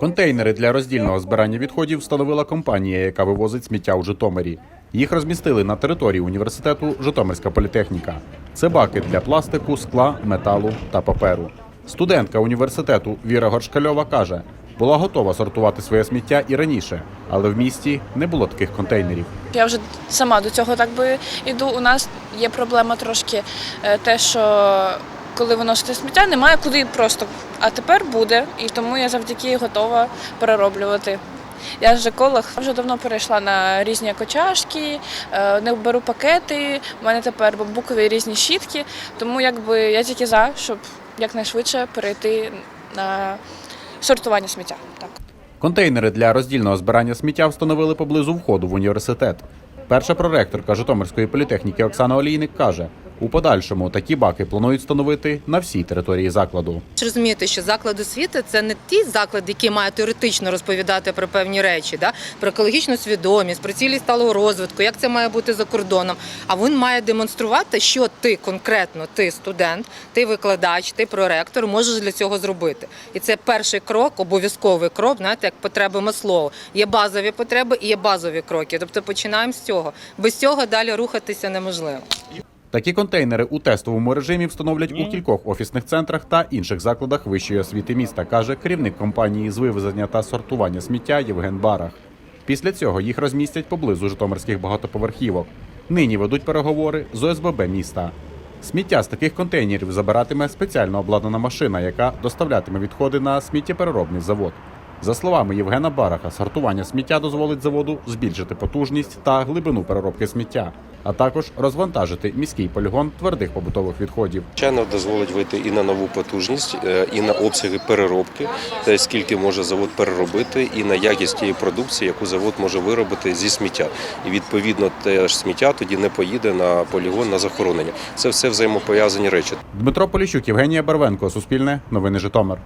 Контейнери для роздільного збирання відходів встановила компанія, яка вивозить сміття у Житомирі. Їх розмістили на території університету Житомирська політехніка. Це баки для пластику, скла, металу та паперу. Студентка університету Віра Горшкальова каже, була готова сортувати своє сміття і раніше, але в місті не було таких контейнерів. Я вже сама до цього так би йду. У нас є проблема трошки е, те, що коли виносити сміття, немає куди просто. А тепер буде, і тому я завдяки готова перероблювати. Я ж еколог, вже давно перейшла на різні кочашки, е, не беру пакети. У мене тепер бамбукові різні щітки, тому якби я тільки за, щоб якнайшвидше перейти на сортування сміття. Так. Контейнери для роздільного збирання сміття встановили поблизу входу в університет. Перша проректорка Житомирської політехніки Оксана Олійник каже: у подальшому такі баки планують встановити на всій території закладу. розумієте, що заклад освіти це не ті заклади, які мають теоретично розповідати про певні речі, да? про екологічну свідомість, про цілі сталого розвитку, як це має бути за кордоном. А він має демонструвати, що ти конкретно, ти студент, ти викладач, ти проректор можеш для цього зробити. І це перший крок, обов'язковий крок, знаєте, як потреби Маслоу. Є базові потреби і є базові кроки. Тобто починаємо з цього. Без цього далі рухатися неможливо. Такі контейнери у тестовому режимі встановлять у кількох офісних центрах та інших закладах вищої освіти міста, каже керівник компанії з вивезення та сортування сміття Євген Барах. Після цього їх розмістять поблизу житомирських багатоповерхівок. Нині ведуть переговори з ОСББ міста. Сміття з таких контейнерів забиратиме спеціально обладнана машина, яка доставлятиме відходи на сміттєпереробний завод. За словами Євгена Бараха, сортування сміття дозволить заводу збільшити потужність та глибину переробки сміття, а також розвантажити міський полігон твердих побутових відходів. Звичайно, дозволить вийти і на нову потужність, е, і на обсяги переробки, тобто скільки може завод переробити, і на якість тієї продукції, яку завод може виробити зі сміття. І відповідно те ж сміття тоді не поїде на полігон на захоронення. Це все взаємопов'язані речі. Дмитро Поліщук, Євгенія Барвенко, Суспільне, Новини Житомир.